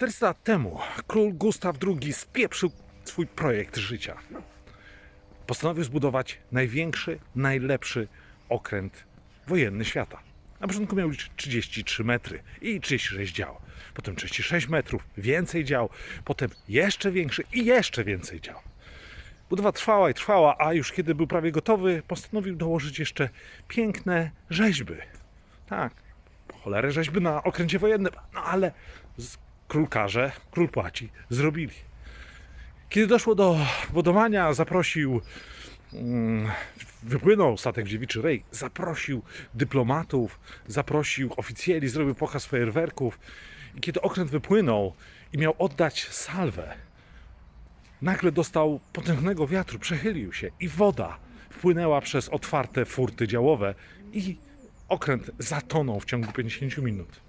400 lat temu król Gustaw II spieprzył swój projekt życia. Postanowił zbudować największy, najlepszy okręt wojenny świata. Na początku miał liczyć 33 metry i 36 dział. Potem 36 metrów, więcej dział. Potem jeszcze większy i jeszcze więcej dział. Budowa trwała i trwała, a już kiedy był prawie gotowy, postanowił dołożyć jeszcze piękne rzeźby. Tak, cholerę rzeźby na okręcie wojennym, no ale z- król płaci, zrobili. Kiedy doszło do budowania, zaprosił, mm, wypłynął statek Dziewiczy Rej, zaprosił dyplomatów, zaprosił oficjeli, zrobił pokaz fajerwerków. I kiedy okręt wypłynął i miał oddać salwę, nagle dostał potężnego wiatru, przechylił się i woda wpłynęła przez otwarte furty działowe i okręt zatonął w ciągu 50 minut.